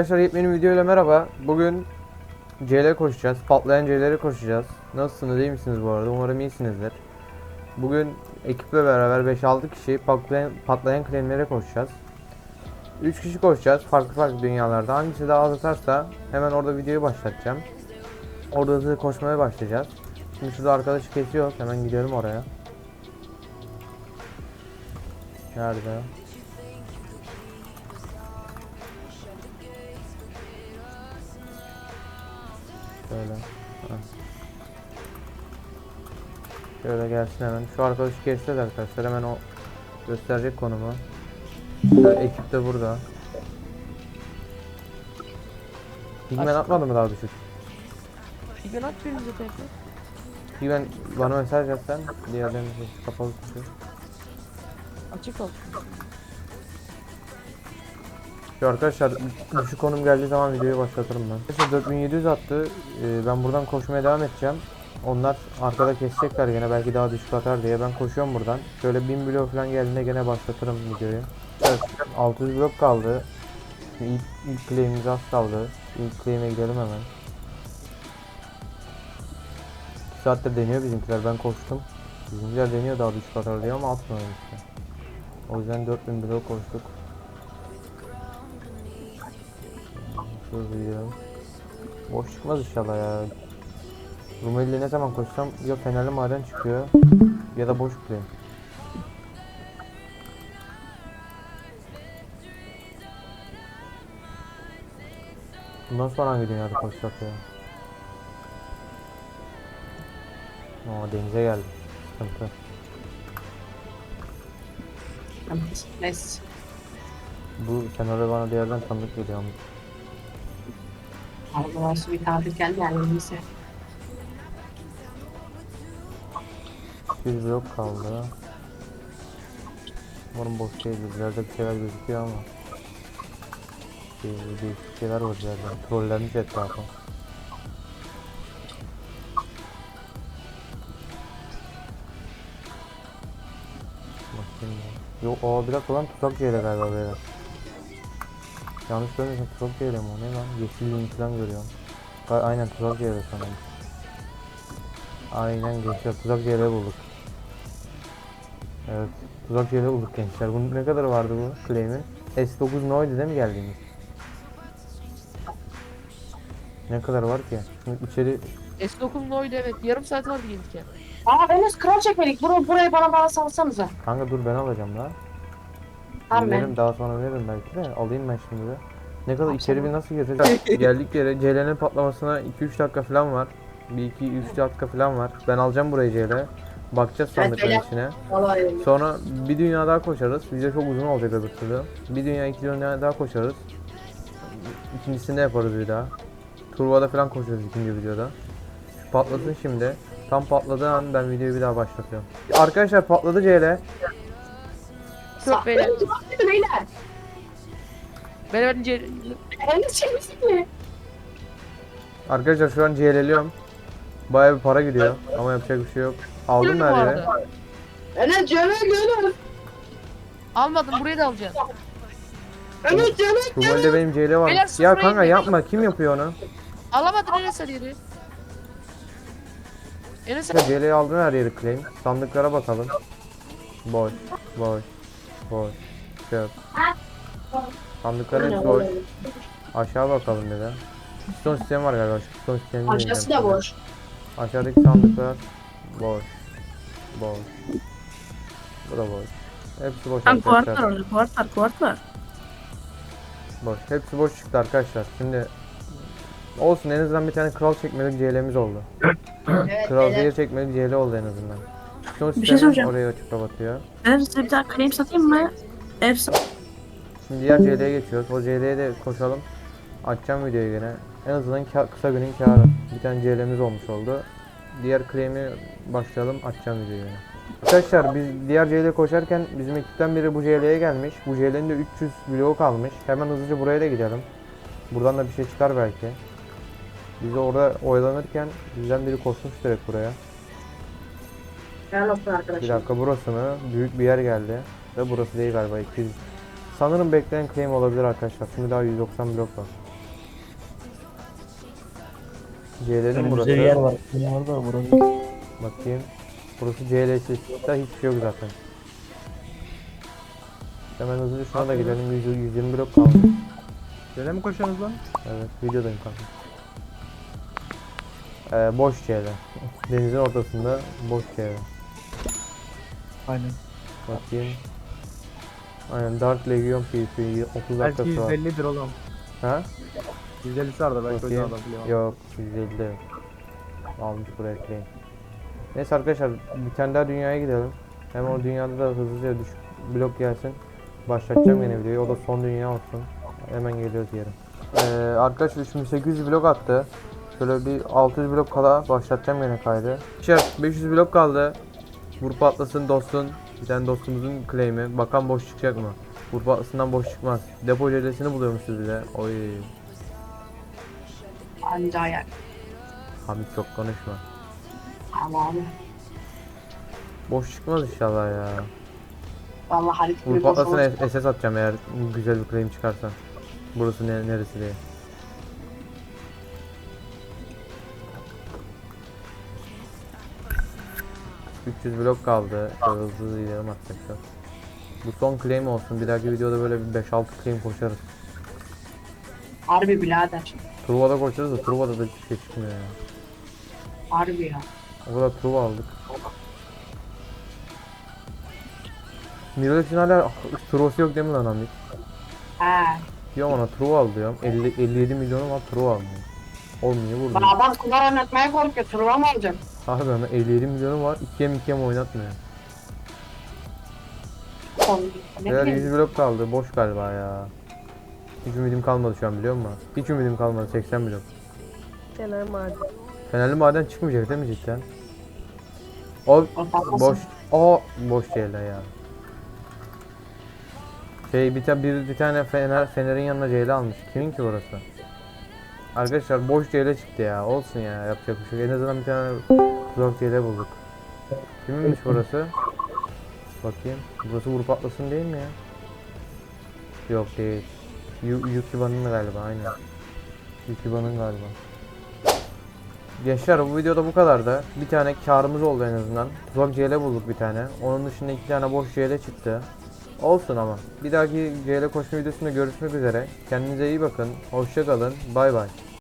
Arkadaşlar yepyeni videoyla merhaba. Bugün CL koşacağız. Patlayan CL'leri koşacağız. Nasılsınız iyi misiniz bu arada? Umarım iyisinizdir. Bugün ekiple beraber 5-6 kişi patlayan, patlayan claimlere koşacağız. 3 kişi koşacağız farklı farklı dünyalarda. Hangisi daha az atarsa hemen orada videoyu başlatacağım. Orada hızlı koşmaya başlayacağız. Şimdi şurada arkadaşı kesiyor. Hemen gidelim oraya. Nerede? Şöyle. Ha. Şöyle gelsin hemen. Şu arkadaşı keseceğiz arkadaşlar. Hemen o gösterecek konumu. Şöyle ekip de burada. Pigmen atmadı mı daha düşük? Bir at birimize tekrar. Pigmen bana mesaj at sen. Diğerlerinin sesi kapalı tutuyor. Açık ol. Şu arkadaşlar şu konum geldiği zaman videoyu başlatırım ben. Arkadaşlar 4700 attı. Ee, ben buradan koşmaya devam edeceğim. Onlar arkada kesecekler gene belki daha düşük atar diye ben koşuyorum buradan. Şöyle 1000 blok falan geldiğinde gene başlatırım videoyu. Evet 600 blok kaldı. Şimdi ilk, ilk claim'imiz az kaldı. İlk claim'e gidelim hemen. 2 saattir deniyor bizimkiler ben koştum. Bizimkiler deniyor daha düşük atar diye ama atmıyor işte. O yüzden 4000 blok koştuk. Şöyle gidelim. Boş çıkmaz inşallah ya. Rumeli ne zaman koşsam ya Fenerli maden çıkıyor ya da boş play. Bundan sonra hangi dünyada koşacak ya? Oo denize geldi. Sıkıntı. Neyse. Bu senaryo bana bir yerden tanıdık geliyor ama. Allah'a su bir tatil geldi yani neyse. 100 blok kaldı. Umarım boş değildir. İleride bir şeyler gözüküyor ama. Bir, değişik şeyler var ileride. Trollenmiş etrafı. Bakayım ya. Yok o bir dakika lan tuzak yeri galiba beyler. Yanlış görmüyorsam tuzak yeri mi o ne lan? Yeşil link falan görüyorum. Aynen tuzak yeri sanırım. Aynen gençler tuzak yeri bulduk. Evet tuzak yeri bulduk gençler. Bunun ne kadar vardı bu claim'in? S9 Noid'e değil mi geldiğimiz? Ne kadar var ki? Şimdi içeri S9 Noid evet. Yarım saat vardı gelirken. Aa Enes kral çekmedik. Bur buraya bana bana salsanıza. kanka dur ben alacağım la. Tamam Veririm daha sonra veririm belki de alayım ben şimdi de. Ne kadar içeri bir nasıl gireceğiz? Geldik yere CL'nin patlamasına 2-3 dakika falan var. Bir 2-3 dakika falan var. Ben alacağım burayı CL. Bakacağız Evet, sandıkların öyle. içine. Vallahi Sonra bir dünya daha koşarız. Video çok uzun olacak öbür türlü. Bir dünya iki dünya daha koşarız. İkincisini yaparız bir daha. Turvada falan koşarız ikinci videoda. Patlasın şimdi. Tam patladığı an ben videoyu bir daha başlatıyorum. Arkadaşlar patladı CL. Çok beyler. Beyler. Ben önce Enes çekmişsin mi? Arkadaşlar şu an CL'liyorum. Bayağı bir para gidiyor ama yapacak bir şey yok. Aldım bu her yere. arada. Enes canı gönül. Almadım burayı da alacağım. Enes canı Rumeli'de benim CL var. Beyler, Ya kanka yapma kim yapıyor onu? Alamadın Enes her yeri. Enes CL'yi aldım her yeri claim. Sandıklara bakalım. Boş, boş, boş. Çöp. Sandıkların hepsi boş. Aşağı bakalım bir de. Piston sistemi var galiba. Şu piston sistemini Aşağısı da boş. Aşağıdaki sandıklar boş. Boş. Bu da boş. Hepsi boş Tam kuart var arkadaşlar. orada. Kuart var. Kuart var. Boş. Hepsi boş çıktı arkadaşlar. Şimdi olsun en azından bir tane kral çekmelik CL'miz oldu. Evet Kral beyler. diye çekmelik CL oldu en azından. Piston Bir şey soracağım. oraya açıp kapatıyor. Ben size bir tane claim satayım mı? Efsane. Şimdi diğer CL'ye geçiyoruz. O CL'ye de koşalım. Açacağım videoyu gene. En azından kısa günün karı. Bir tane CL'miz olmuş oldu. Diğer claim'i başlayalım. Açacağım videoyu gene. Arkadaşlar biz diğer CL'ye koşarken bizim ekipten biri bu CL'ye gelmiş. Bu CL'nin de 300 bloğu kalmış. Hemen hızlıca buraya da gidelim. Buradan da bir şey çıkar belki. Biz de orada oyalanırken bizden biri koşmuş direkt buraya. Olsun Bir dakika burası mı? Büyük bir yer geldi. Ve burası değil galiba 200. Sanırım bekleyen claim olabilir arkadaşlar. Çünkü daha 190 blok var. Önümüzde burası. bir yer var. Bir yer var da burası. Bakayım. Burası CL'siz. Da hiçbir şey yok zaten. Hemen hızlı şuna da gidelim. 100, 120 blok kaldı. Böyle mi koşuyorsunuz lan? Evet videodayım kanka. Ee, boş CL. Denizin ortasında boş CL. Aynen. Bakayım. Aynen Dark Legion PvP 30 Belki dakikası var. 150'dir oğlum. Ha? 150'si var da belki o Bakayım. adam biliyor. Yok 150 de yok. Almış buraya claim. Neyse arkadaşlar bir tane daha dünyaya gidelim. Hem o dünyada da hızlıca düşük blok gelsin. Başlatacağım yine videoyu. O da son dünya olsun. Hemen geliyoruz yarın. Ee, arkadaşlar 3800 blok attı. Şöyle bir 600 blok kala başlatacağım yine kaydı. Arkadaşlar 500 blok kaldı. Vur patlasın dostun. Bir tane dostumuzun claim'i. Bakan boş çıkacak mı? Vur patlasından boş çıkmaz. Depo celesini buluyormuşuz bir de. Oy. Anca ayak. Hamit çok konuşma. Tamam. Boş çıkmaz inşallah ya. Vallahi Halit Vur patlasın. SS atacağım eğer güzel bir claim çıkarsa. Burası ne, neresi diye. ...300 blok kaldı. Şöyle hızlı hızlı gidelim arkadaşlar. Bu son claim olsun. Bir dahaki videoda böyle bir 5-6 claim koşarız. Harbi birader. Truva'da koşarız da Truva'da da hiçbir şey çıkmıyor ya. Harbi ya. O kadar Truva aldık. Miralex'in hala Truva'sı yok değil mi lan Hamit? He. Diyorum ona Truva al diyorum. 50, 57 milyonu var Truva almıyor. Olmuyor vurdu. Bana adam kumar oynatmaya korkuyor. Turba mı alacağım? Harbiden lan 57 milyonu var. 2'ye mi 2'ye mi oynatmıyor. Beyler bileyim. 100 blok kaldı. Boş galiba ya. Hiç ümidim kalmadı şu an biliyor musun? Hiç ümidim kalmadı 80 blok. Fener maden. Fenerli maden çıkmayacak değil mi cidden? O boş. O boş şeyler ya. Şey bir tane bir, bir tane fener fenerin yanına Ceyla almış. Kimin ki burası? Arkadaşlar boş Ceyla çıktı ya. Olsun ya yapacak bir şey. En azından bir tane zor Ceyla bulduk. Kiminmiş burası? Bakayım. Burası vurup atlasın değil mi ya? Yok değil. Yu Yukiba'nın galiba aynen. Yukiba'nın galiba. Gençler bu videoda bu kadar da. Bir tane karımız oldu en azından. Zor CL bulduk bir tane. Onun dışında iki tane boş CL çıktı. Olsun ama. Bir dahaki CL koşma videosunda görüşmek üzere. Kendinize iyi bakın. Hoşça kalın. Bay bay.